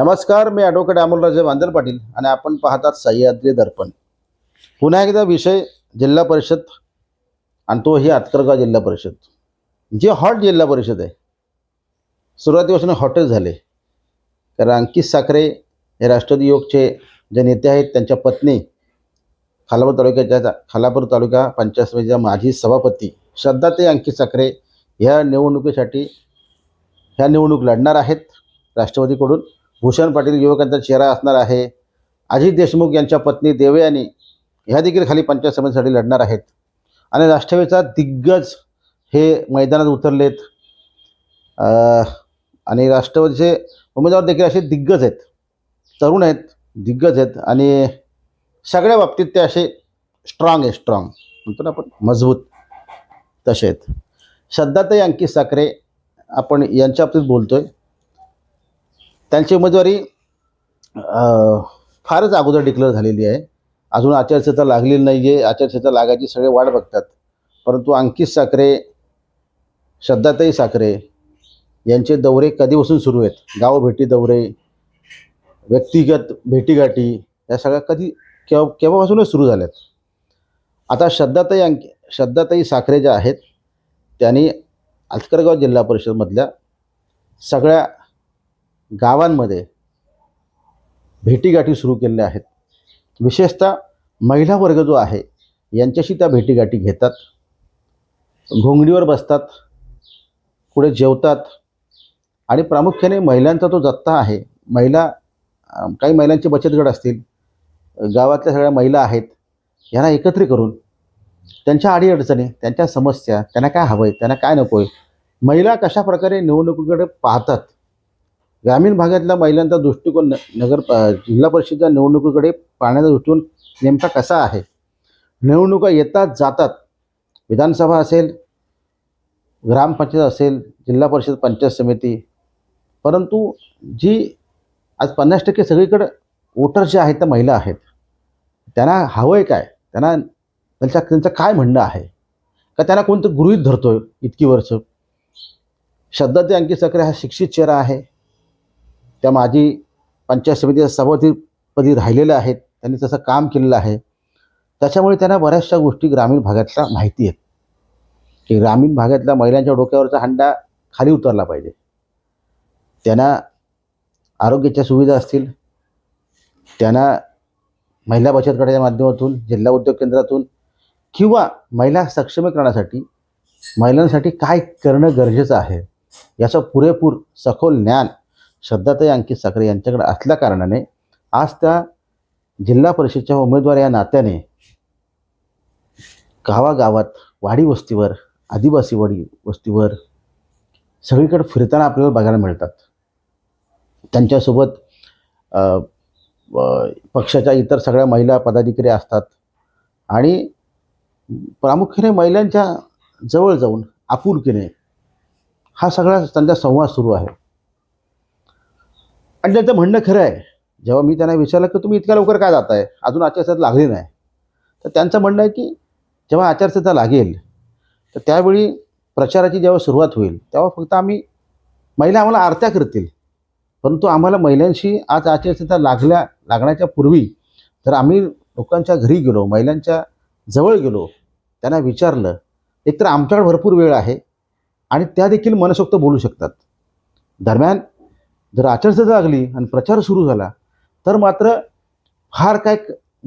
नमस्कार मी ॲडव्होकेट अमोलराजे वांदर पाटील आणि आपण पाहतात सह्याद्री दर्पण. पुन्हा एकदा विषय जिल्हा परिषद आणि तोही आतकरगाव जिल्हा परिषद. जी हॉट जिल्हा परिषद आहे सुरुवातीपासून हॉटेल झाले. कारण अंकित साखरे हे राष्ट्रवादी योगचे जे नेते आहेत त्यांच्या पत्नी खालापूर तालुक्याच्या खालापूर तालुका पंचायत समितीच्या माजी सभापती श्रद्धा ते अंकित साखरे ह्या निवडणुकीसाठी ह्या निवडणूक लढणार आहेत राष्ट्रवादीकडून. भूषण पाटील युवकांचा चेहरा असणार आहे. अजित देशमुख यांच्या पत्नी देवयानी ह्या देखील खाली पंचायत समितीसाठी लढणार आहेत. आणि राष्ट्रवादीचा दिग्गज हे मैदानात उतरलेत. आणि राष्ट्रवादीचे उमेदवार देखील असे दिग्गज आहेत. तरुण आहेत दिग्गज आहेत आणि सगळ्या बाबतीत ते असे स्ट्रॉंग आहे स्ट्रॉंग म्हणतो ना आपण मजबूत तसे आहेत. श्रद्धाताई अंकित साखरे आपण यांच्या बाबतीत बोलतो आहे त्यांची उमेदवारी फारच अगोदर डिक्लेअर झालेली आहे. अजून आचारसंहिता लागलेली नाही आहे आचारसंहिता लागायची सगळे वाट बघतात. परंतु अंकित साखरे श्रद्धाताई साखरे यांचे दौरे कधीपासून सुरू आहेत? गाव भेटी दौरे व्यक्तिगत भेटीगाठी या सगळ्या कधी केव्हा केव्हापासूनच सुरू झाल्यात? आता श्रद्धाताई अंक श्रद्धाताई साखरे ज्या आहेत त्यांनी आचकरगाव जिल्हा परिषदमधल्या सगळ्या गावांमध्ये भेटीगाठी सुरू केलेल्या आहेत. विशेषतः महिला वर्ग जो आहे यांच्याशी त्या भेटीगाठी घेतात. घोंगडीवर बसतात पुढे जेवतात आणि प्रामुख्याने महिलांचा तो जत्ता आहे महिला काही महिलांचे बचत गट असतील गावातल्या सगळ्या महिला आहेत यांना एकत्र करून त्यांच्या अडीअडचणी त्यांच्या समस्या त्यांना काय हवं आहे त्यांना काय नको आहे महिला कशा प्रकारे निवडणुकीकडे पाहतात ग्रामीण भागातल्या महिलांचा दृष्टिकोन नगर जिल्हा परिषदेच्या निवडणुकीकडे पाहण्याचा दृष्टिकोन नेमका कसा आहे? निवडणुका येतात जातात. विधानसभा असेल ग्रामपंचायत असेल जिल्हा परिषद पंचायत समिती. परंतु जी आज पन्नास टक्के सगळीकडं वोटर जे आहेत त्या महिला आहेत. त्यांना हवं आहे काय? त्यांना त्यांच्या त्यांचं काय म्हणणं आहे? का त्यांना कोणतं गृहीत आहे इतकी वर्ष? श्रद्धाते अंकित सक्रे हा शिक्षित चेहरा आहे. त्या माजी पंचायत समितीच्या सभापतीपदी राहिलेल्या आहेत. त्यांनी तसं काम केलेलं आहे. त्याच्यामुळे त्यांना बऱ्याचशा गोष्टी ग्रामीण भागातल्या माहिती आहेत. की ग्रामीण भागातल्या महिलांच्या डोक्यावरचा हंडा खाली उतरला पाहिजे. त्यांना आरोग्याच्या सुविधा असतील. त्यांना महिला बचत गटाच्या माध्यमातून जिल्हा उद्योग केंद्रातून किंवा महिला सक्षमीकरणासाठी महिलांसाठी काय करणं गरजेचं आहे? याचं पुरेपूर सखोल ज्ञान श्रद्धाताई अंकित साखरे यांच्याकडे असल्या कारणाने आज त्या जिल्हा परिषदच्या उमेदवार या नात्याने गावागावात वाडी वस्तीवर आदिवासी वाडी वस्तीवर सगळीकडे फिरताना आपल्याला बघायला मिळतात. त्यांच्यासोबत पक्षाच्या इतर सगळ्या महिला पदाधिकारी असतात आणि प्रामुख्याने महिलांच्या जवळ जाऊन आपुलकीने हा सगळा त्यांचा संवाद सुरू आहे. आणि त्यांचं म्हणणं खरं आहे. जेव्हा मी त्यांना विचारलं की तुम्ही इतक्या लवकर काय जाताय? अजून आचारसंहिता लागली नाही. तर त्यांचं म्हणणं आहे की जेव्हा आचारसंहिता लागेल तर त्यावेळी प्रचाराची जेव्हा सुरुवात होईल तेव्हा फक्त आम्ही महिला आम्हाला आरत्या करतील. परंतु आम्हाला महिलांशी आज आचारसंहिता लागल्या लागण्याच्या पूर्वी जर आम्ही लोकांच्या घरी गेलो महिलांच्या जवळ गेलो त्यांना विचारलं एकतर आमच्याकडे भरपूर वेळ आहे आणि त्या देखील मनसोक्त बोलू शकतात. दरम्यान जर आचारसंहिता लागली आणि प्रचार सुरू झाला तर मात्र फार काय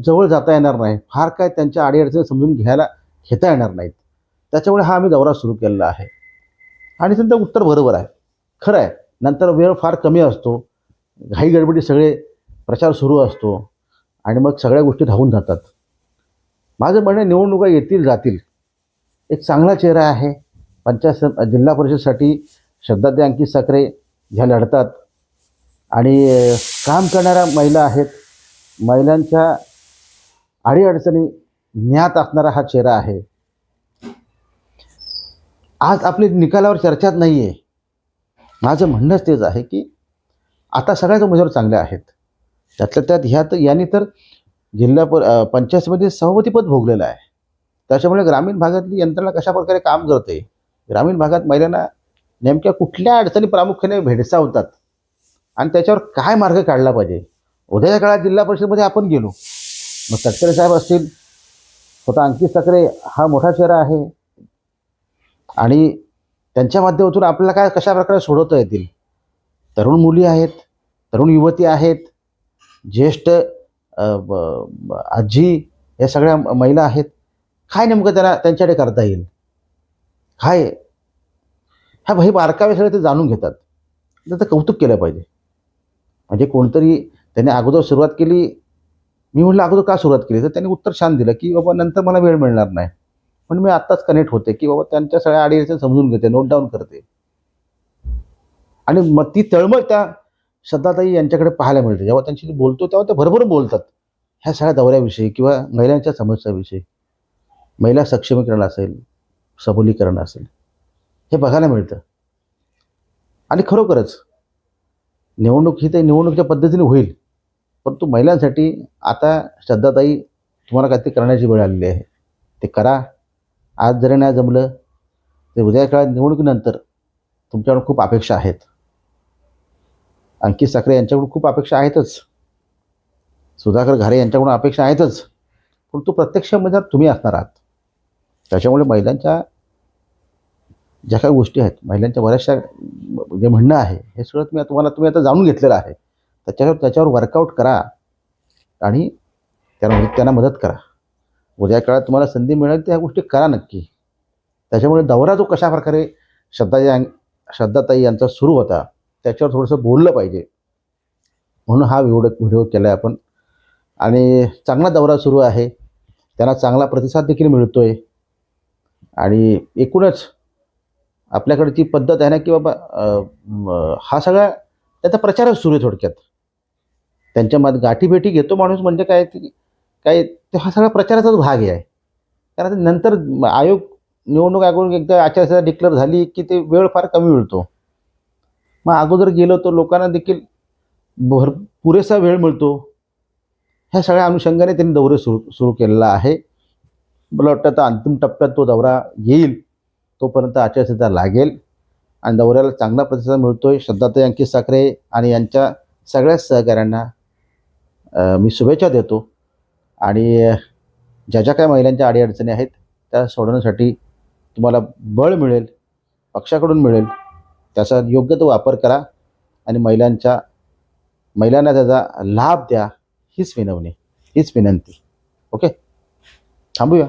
जवळ जाता येणार नाही. फार काय त्यांच्या अडीअडचणी समजून घ्यायला घेता येणार नाहीत. त्याच्यामुळे हा आम्ही दौरा सुरू केलेला आहे. आणि त्यांचं उत्तर बरोबर आहे. खरं आहे. नंतर वेळ फार कमी असतो. घाई गडबडी सगळे प्रचार सुरू असतो. आणि मग सगळ्या गोष्टी धावून जातात. माझं म्हणणं निवडणुका येतील जातील. एक चांगला चेहरा आहे. पंचायत जिल्हा परिषदसाठी श्रद्धाते अंकित साखरे ह्या लढतात. आणि काम करणाऱ्या महिला आहेत. महिलांच्या अडीअडचणी ज्ञात असणारा हा चेहरा आहे. आज आपली निकालावर चर्चाच नाही आहे माझं म्हणणंच तेच आहे की आता सगळ्याच उमेदवार चांगले आहेत. त्यातल्या त्यात ह्यात यांनी तर जिल्हा प पंचायतमध्ये पंचायत समिती सभापतीपद भोगलेलं आहे. त्याच्यामुळे ग्रामीण भागातली यंत्रणा कशा प्रकारे काम करते? ग्रामीण भागात महिलांना नेमक्या कुठल्या अडचणी प्रामुख्याने भेडसावतात? आणि त्याच्यावर काय मार्ग काढला पाहिजे? उद्याच्या काळात जिल्हा परिषदमध्ये आपण गेलो. मग तटकरे साहेब असतील. स्वतः अंकित ठाकरे हा मोठा चेहरा आहे. आणि त्यांच्या माध्यमातून आपल्याला काय कशा प्रकारे सोडवता येतील? तरुण मुली आहेत तरुण युवती आहेत ज्येष्ठ ब- आजी या सगळ्या महिला आहेत. काय नेमकं त्यांना त्यांच्याकडे करता येईल? काय? ह्या हे बारकावे सगळे ते जाणून घेतात. त्याचं कौतुक केलं पाहिजे. म्हणजे कोणतरी त्याने अगोदर सुरुवात केली. मी म्हटलं अगोदर का सुरुवात केली? तर त्यांनी उत्तर छान दिलं की बाबा नंतर मला वेळ मिळणार नाही. पण मी आत्ताच कनेक्ट होते की बाबा त्यांच्या सगळ्या अडीअडचणी समजून घेते नोट डाऊन करते. आणि मग ती तळमळ त्या श्रद्धाताई यांच्याकडे पाहायला मिळते. जेव्हा त्यांची बोलतो तेव्हा ते भरभरून बोलतात. ह्या सगळ्या दौऱ्याविषयी किंवा महिलांच्या समस्याविषयी महिला सक्षमीकरण असेल सबलीकरण असेल हे बघायला मिळतं. आणि खरोखरच निवडणूक ही ते निवडणुकीच्या पद्धतीने होईल. परंतु महिलांसाठी आता श्रद्धाताई तुम्हाला काहीतरी करण्याची वेळ आलेली आहे. ते करा. आज जरी नाही जमलं ते उद्या काळात निवडणुकीनंतर तुमच्याकडून खूप अपेक्षा आहेत. अंकित साखरे यांच्याकडून खूप अपेक्षा आहेतच. सुधाकर घारे यांच्याकडून अपेक्षा आहेतच. परंतु प्रत्यक्ष उमेदवार तुम्ही असणार आहात. त्याच्यामुळे महिलांच्या ज्या काही गोष्टी आहेत महिलांच्या बऱ्याचशा जे म्हणणं आहे हे सगळं तुम्ही तुम्हाला तुम्ही आता जाणून घेतलेलं आहे. त्याच्यावर त्याच्यावर वर्कआउट करा आणि त्यांना त्यांना मदत करा. उद्या काळात तुम्हाला संधी मिळेल त्या गोष्टी करा नक्की. त्याच्यामुळे दौरा जो कशा प्रकारे श्रद्धा श्रद्धाताई यांचा सुरू होता त्याच्यावर थोडंसं बोललं पाहिजे. म्हणून हा व्हिडिओ व्हिडिओ केला आहे आपण. आणि चांगला दौरा सुरू आहे. त्यांना चांगला प्रतिसाद देखील मिळतो आहे आणि एकूणच आपल्याकडची पद्धत आहे ना की बाबा हा सगळा त्याचा प्रचारच सुरू आहे थोडक्यात. त्यांच्या मत गाठीभेटी घेतो माणूस म्हणजे काय ते- काय ते हा सगळा प्रचाराचाच भाग आहे. कारण नंतर आयोग निवडणूक आयोग एकदा आचारसंहिता डिक्लेअर झाली की ते वेळ फार कमी मिळतो. मग अगोदर गेलो तर लोकांना देखील भर पुरेसा वेळ मिळतो. ह्या सगळ्या अनुषंगाने त्यांनी दौरे सुरू सुरू केलेला आहे. मला वाटतं आता अंतिम टप्प्यात तो दौरा येईल. तोपर्यंत आचारसंहिता लागेल. आणि दौऱ्याला चांगला प्रतिसाद मिळतो आहे श्रद्धाताई अंकित साखरे आणि यांच्या सगळ्या सहकाऱ्यांना मी शुभेच्छा देतो. आणि ज्या ज्या काही महिलांच्या अडीअडचणी आहेत त्या सोडवण्यासाठी तुम्हाला बळ मिळेल पक्षाकडून मिळेल. त्याचा योग्य तो वापर करा आणि महिलांच्या महिलांना त्याचा लाभ द्या. हीच विनवणी हीच विनंती. ओके? थांबूया.